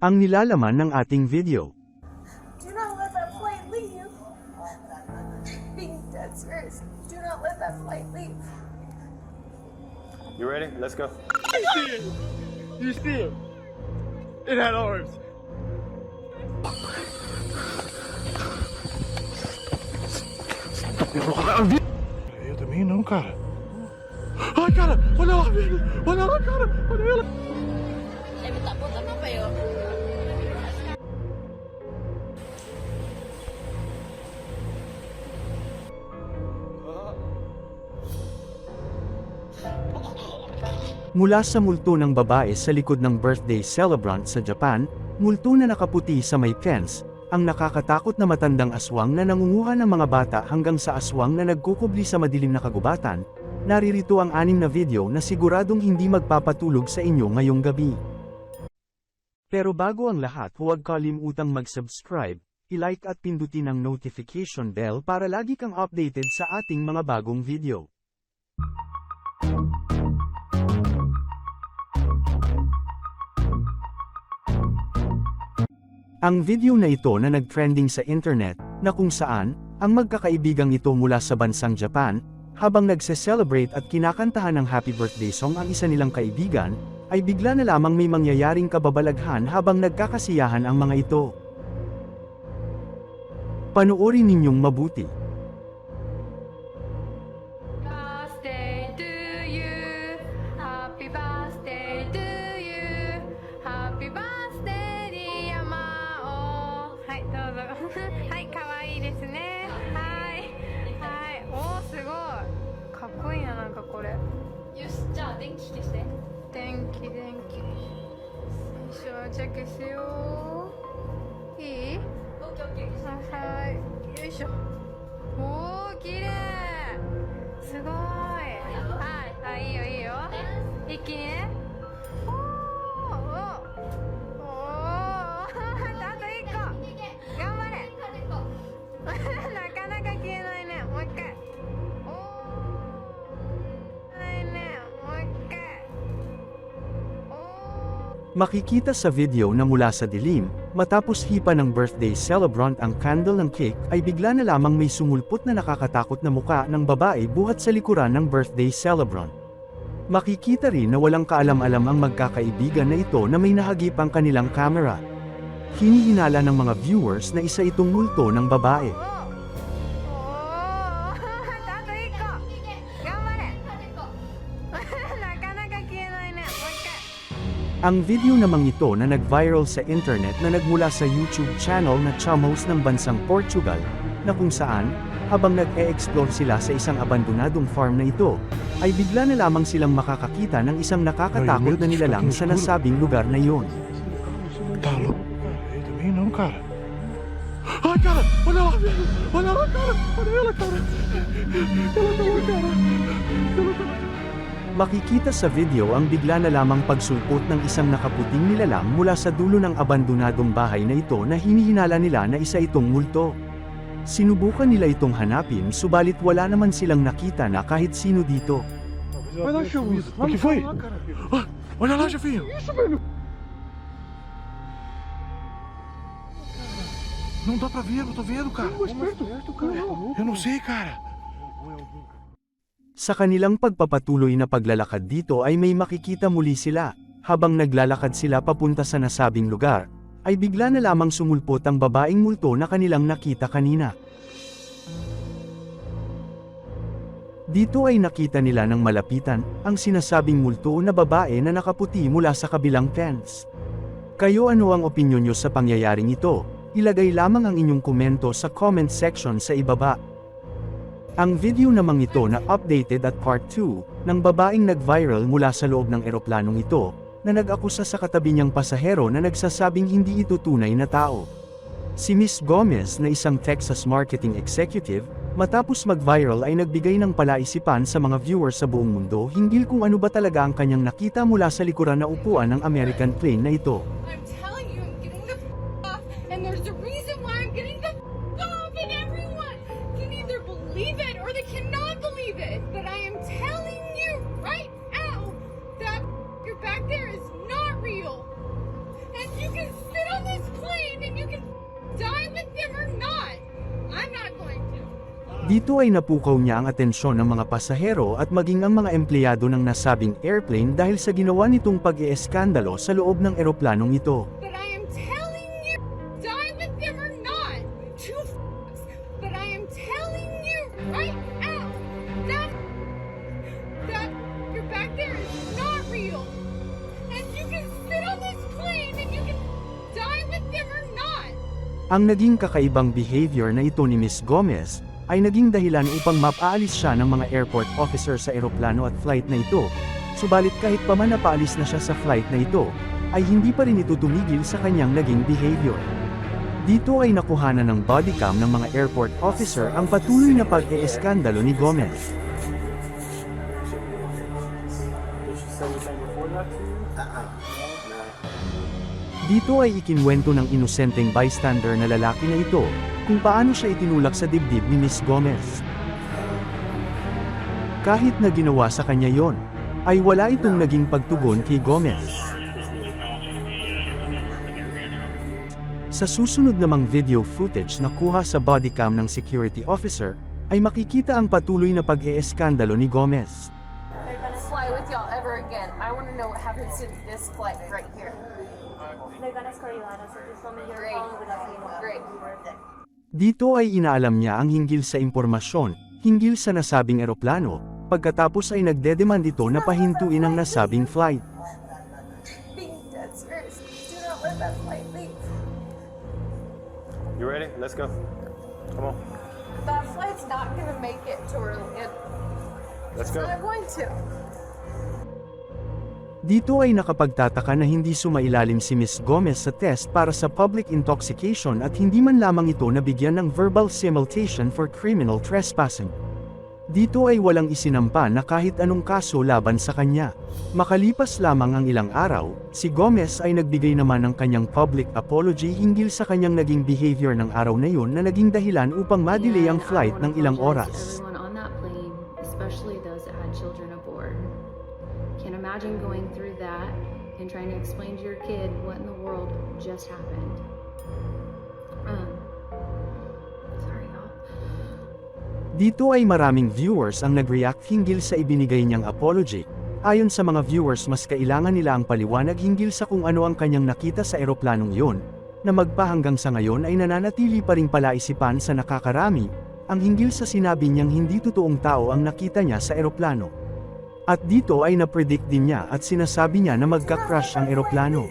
Ang nilalaman ng ating video. Do not let that flight leave. Being dead serious. Do not let that flight leave. You ready? Let's go. You see it? You see it? It had arms. Eu também não, cara. Ai, cara, olha lá, velho. Olha lá, cara. Olha ela. Mula sa multo ng babae sa likod ng birthday celebrant sa Japan, multo na nakaputi sa may fence, ang nakakatakot na matandang aswang na nangunguha ng mga bata hanggang sa aswang na nagkukubli sa madilim na kagubatan, naririto ang anim na video na siguradong hindi magpapatulog sa inyo ngayong gabi. Pero bago ang lahat huwag kalimutang mag-subscribe, i-like at pindutin ang notification bell para lagi kang updated sa ating mga bagong video. Ang video na ito na nag-trending sa internet, na kung saan, ang magkakaibigang ito mula sa bansang Japan, habang nagse-celebrate at kinakantahan ng happy birthday song ang isa nilang kaibigan, ay bigla na lamang may mangyayaring kababalaghan habang nagkakasiyahan ang mga ito. Panoorin ninyong mabuti. 電気消して。電気、電気。よいしょ、じゃあ消すよ。いい？オッケーオッケー。はい。はいよいしょ。おー綺麗。すごい。はい。あいいよいいよ。一気にね Makikita sa video na mula sa dilim, matapos hipa ng birthday celebrant ang candle ng cake, ay bigla na lamang may sumulpot na nakakatakot na muka ng babae buhat sa likuran ng birthday celebrant. Makikita rin na walang kaalam-alam ang magkakaibigan na ito na may nahagip ang kanilang camera. Hinihinala ng mga viewers na isa itong multo ng babae. Ang video namang ito na nag-viral sa internet na nagmula sa YouTube channel na Chamos ng bansang Portugal, na kung saan, habang nag-e-explore sila sa isang abandonadong farm na ito, ay bigla na lamang silang makakakita ng isang nakakatakot na nilalang sa nasabing lugar na iyon. Eu também não, cara. Ai, cara, olha lá. Olha lá, cara. Olha ela, cara. Ela tá cara. Ela tá lá. Makikita sa video ang bigla na lamang pagsulpot ng isang nakaputing nilalang mula sa dulo ng abandonadong bahay na ito na hinihinala nila na isa itong multo. Sinubukan nila itong hanapin subalit wala naman silang nakita na kahit sino dito. Vai lá, show isso. O que foi? Ah, olha lá, chefinho. Isso, velho. Não dá pra ver, eu tô vendo, cara. Eu não sei, cara. Sa kanilang pagpapatuloy na paglalakad dito ay may makikita muli sila, habang naglalakad sila papunta sa nasabing lugar, ay bigla na lamang sumulpot ang babaeng multo na kanilang nakita kanina. Dito ay nakita nila ng malapitan, ang sinasabing multo na babae na nakaputi mula sa kabilang fence. Kayo ano ang opinyon nyo sa pangyayaring ito? Ilagay lamang ang inyong komento sa comment section sa ibaba. Ang video namang ito na updated at part 2, ng babaeng nag-viral mula sa loob ng eroplanong ito, na nag-akusa sa katabi niyang pasahero na nagsasabing hindi ito tunay na tao. Si Miss Gomez na isang Texas marketing executive, matapos mag-viral ay nagbigay ng palaisipan sa mga viewers sa buong mundo hinggil kung ano ba talaga ang kanyang nakita mula sa likuran na upuan ng American plane na ito. believe it, but I am telling you right now that your back there is not real. And you can sit on this plane and you can die with them or not. I'm not going to. Dito ay napukaw niya ang atensyon ng mga pasahero at maging ang mga empleyado ng nasabing airplane dahil sa ginawa nitong pag-eeskandalo sa loob ng eroplanong ito. Ang naging kakaibang behavior na ito ni Miss Gomez, ay naging dahilan upang mapaalis siya ng mga airport officer sa eroplano at flight na ito. Subalit kahit pa man napaalis na siya sa flight na ito, ay hindi pa rin ito tumigil sa kanyang naging behavior. Dito ay nakuhanan ng bodycam ng mga airport officer ang patuloy na pag-eeskandalo ni Gomez. Dito ay ikinwento ng inosenteng bystander na lalaki na ito, kung paano siya itinulak sa dibdib ni Miss Gomez. Kahit na ginawa sa kanya yon, ay wala itong naging pagtugon kay Gomez. Sa susunod namang video footage na kuha sa bodycam ng security officer, ay makikita ang patuloy na pag-eeskandalo ni Gomez. Again. I want to know what happens to this flight right here. Great. Great. Dito ay inaalam niya ang hinggil sa impormasyon, hinggil sa nasabing eroplano, pagkatapos ay nagdedemand ito na pahintuin ang nasabing flight. You ready? Let's go. Come on. That flight's not gonna make it to Orlando. Let's It's go. not going to. Dito ay nakapagtataka na hindi sumailalim si Miss Gomez sa test para sa public intoxication at hindi man lamang ito nabigyan ng verbal simultation for criminal trespassing. Dito ay walang isinampa na kahit anong kaso laban sa kanya. Makalipas lamang ang ilang araw, si Gomez ay nagbigay naman ng kanyang public apology hinggil sa kanyang naging behavior ng araw na yun na naging dahilan upang madelay ang flight ng ilang oras. Imagine going through that and trying to explain to your kid what in the world just happened. Um, sorry, y'all. Dito ay maraming viewers ang nag-react hinggil sa ibinigay niyang apology. Ayon sa mga viewers mas kailangan nila ang paliwanag hinggil sa kung ano ang kanyang nakita sa eroplanong yun, na magpa hanggang sa ngayon ay nananatili pa ring palaisipan sa nakakarami, ang hinggil sa sinabi niyang hindi totoong tao ang nakita niya sa eroplano. At dito ay napredict din niya at sinasabi niya na magka-crash ang eroplano.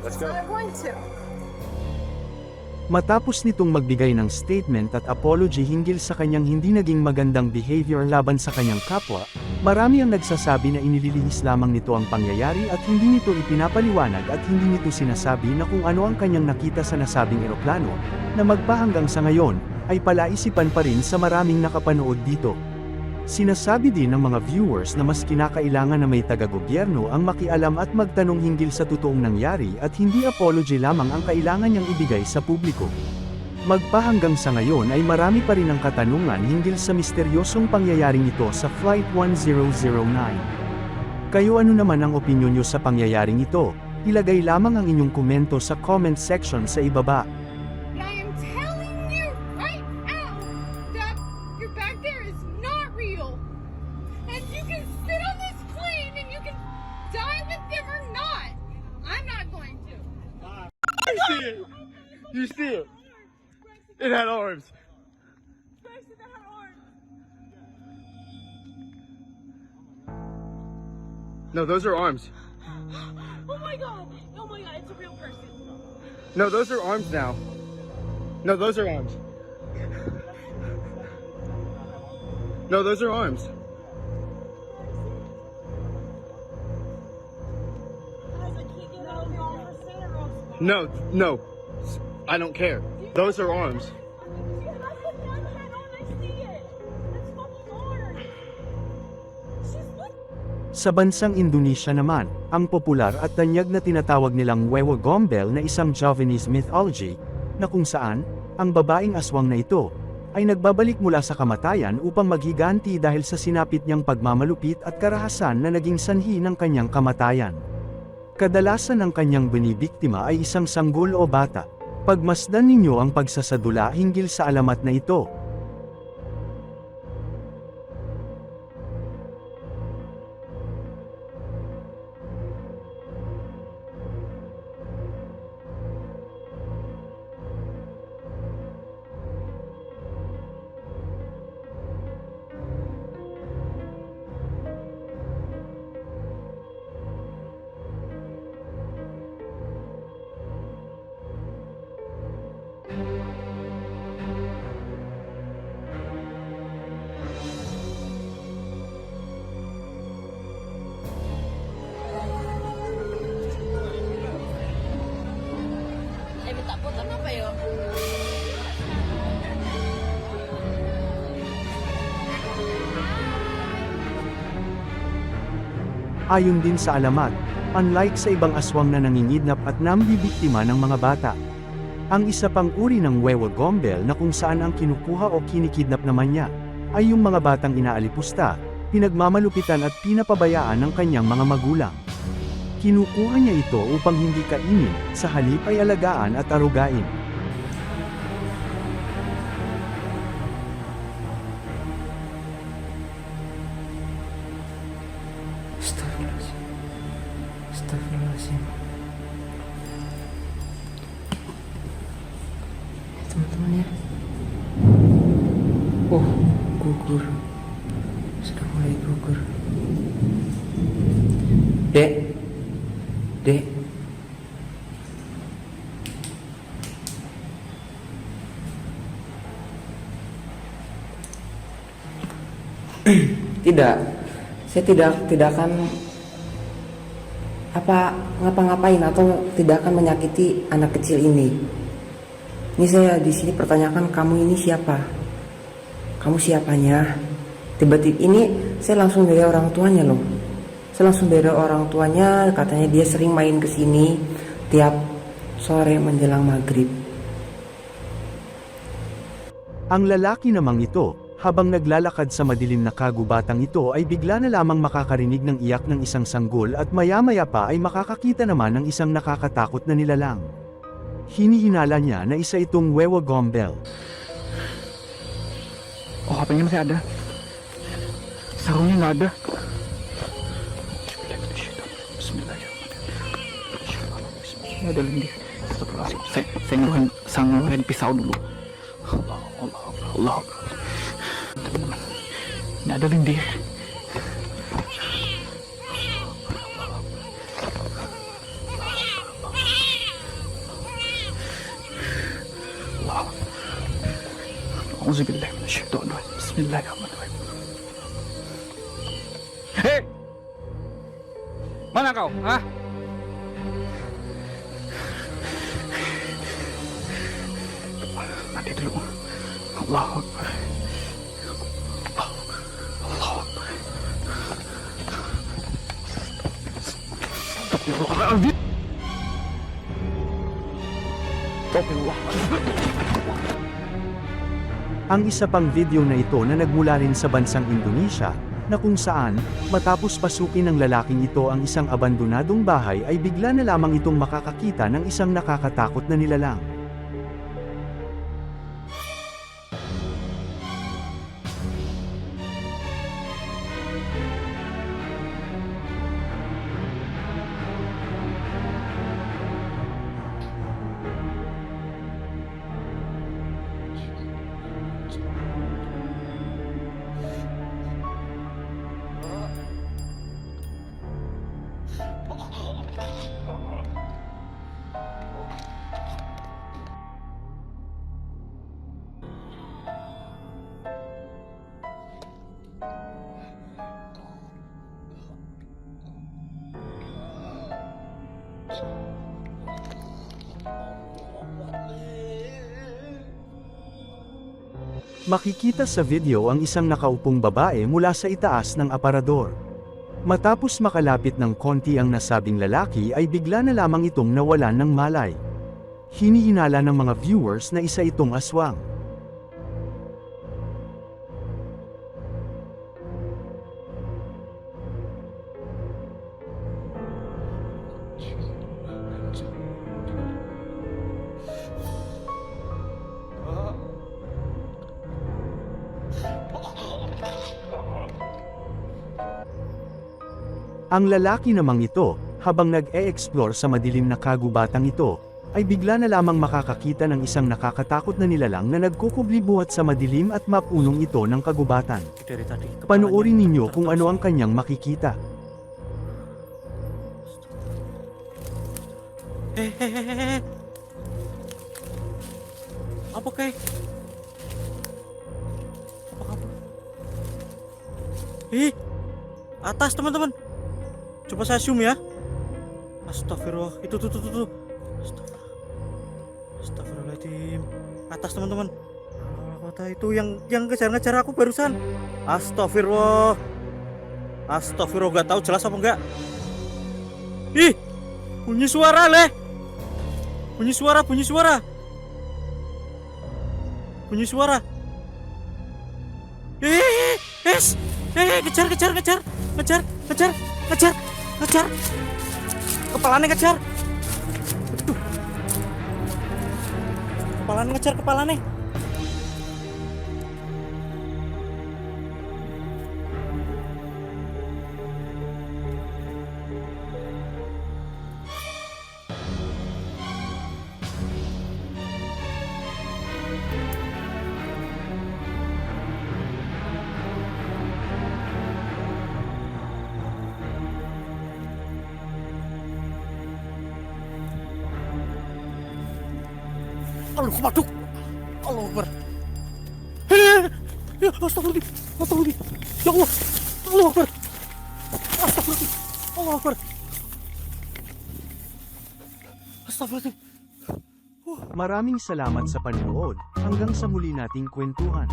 Let's go. Matapos nitong magbigay ng statement at apology hinggil sa kanyang hindi naging magandang behavior laban sa kanyang kapwa, marami ang nagsasabi na inililihis lamang nito ang pangyayari at hindi nito ipinapaliwanag at hindi nito sinasabi na kung ano ang kanyang nakita sa nasabing eroplano, na magpa hanggang sa ngayon, ay palaisipan pa rin sa maraming nakapanood dito. Sinasabi din ng mga viewers na mas kinakailangan na may taga-gobyerno ang makialam at magtanong hinggil sa totoong nangyari at hindi apology lamang ang kailangan niyang ibigay sa publiko. Magpa hanggang sa ngayon ay marami pa rin ang katanungan hinggil sa misteryosong pangyayaring ito sa Flight 1009. Kayo ano naman ang opinyon niyo sa pangyayaring ito? Ilagay lamang ang inyong komento sa comment section sa ibaba. But I am telling you right now that your back there is not real. And you can sit on this plane and you can die with them or not. I'm not going to. You see it. You see it. It had arms. No, those are arms. Oh my god! Oh my god, it's a real person. No, those are arms now. No, those are arms. No, those are arms. Guys, I can't get out of the office Santa Rosa. No, no. I don't care. Those are arms. Sa bansang Indonesia naman, ang popular at tanyag na tinatawag nilang Wewa Gombel na isang Javanese mythology, na kung saan, ang babaeng aswang na ito, ay nagbabalik mula sa kamatayan upang maghiganti dahil sa sinapit niyang pagmamalupit at karahasan na naging sanhi ng kanyang kamatayan. Kadalasan ang kanyang binibiktima ay isang sanggol o bata. Pagmasdan ninyo ang pagsasadula hinggil sa alamat na ito. Ayon din sa alamat, unlike sa ibang aswang na nangingidnap at nambibiktima ng mga bata. Ang isa pang uri ng Wewa Gombel na kung saan ang kinukuha o kinikidnap naman niya, ay yung mga batang inaalipusta, pinagmamalupitan at pinapabayaan ng kanyang mga magulang. Kinukuha niya ito upang hindi kainin, sa halip ay alagaan at arugain. Tidak. Saya tidak tidak akan apa ngapa-ngapain atau tidak akan menyakiti anak kecil ini. Ini saya di sini pertanyakan kamu ini siapa? Kamu siapanya? Tiba-tiba ini saya langsung dari orang tuanya loh. Saya langsung dari orang tuanya katanya dia sering main ke sini tiap sore menjelang maghrib. Ang lalaki namang ito, habang naglalakad sa madilim na kagubatang ito ay bigla na lamang makakarinig ng iyak ng isang sanggol at maya-maya pa ay makakakita naman ng isang nakakatakot na nilalang. Hinihinala niya na isa itong Wewa Gombel. Oh, HP-nya masih ada. Sarungnya nggak ada. Ini ada. Astagfirullahaladzim. Saya, saya ngeluarin pisau dulu. Allah, Allah, Allah, Allah. Nggak ada lendir. أعوذ بالله من الشيطان الرجيم بسم الله الرحمن Hei! Mana kau? Dulu. Ang isa pang video na ito na nagmula rin sa bansang Indonesia, na kung saan, matapos pasukin ng lalaking ito ang isang abandonadong bahay ay bigla na lamang itong makakakita ng isang nakakatakot na nilalang. Makikita sa video ang isang nakaupong babae mula sa itaas ng aparador. Matapos makalapit ng konti ang nasabing lalaki ay bigla na lamang itong nawalan ng malay. Hinihinala ng mga viewers na isa itong aswang. Ang lalaki namang ito, habang nag-e-explore sa madilim na kagubatang ito, ay bigla na lamang makakakita ng isang nakakatakot na nilalang na nagkukublibuhat sa madilim at mapunong ito ng kagubatan. Panuorin ninyo kung ano ang kanyang makikita. Eh, eh, eh, eh, eh. Kay? Apa kabar? Eh, atas teman-teman. Coba saya zoom ya. Astagfirullah. Itu tuh tuh tuh. tuh. Astagfirullah. Astagfirullahaladzim. Atas teman-teman. Kota itu yang yang ngejar-ngejar aku barusan. Astagfirullah. Astagfirullah gak tahu jelas apa enggak. Ih, bunyi suara leh. Bunyi suara, bunyi suara. Bunyi suara. Eh, es, eh, kejar, kejar, kejar, kejar, kejar, kejar, kejar. Kepalanya kejar. Kepalanya ngejar, kepalanya. Allah waduh. Allah Akbar. Ya, astagfirullah. Astagfirullah. Ya Allah. Allah Akbar. Astagfirullah. Allah Akbar. Astagfirullah. Maraming salamat sa panonood. Hanggang sa muli nating kwentuhan.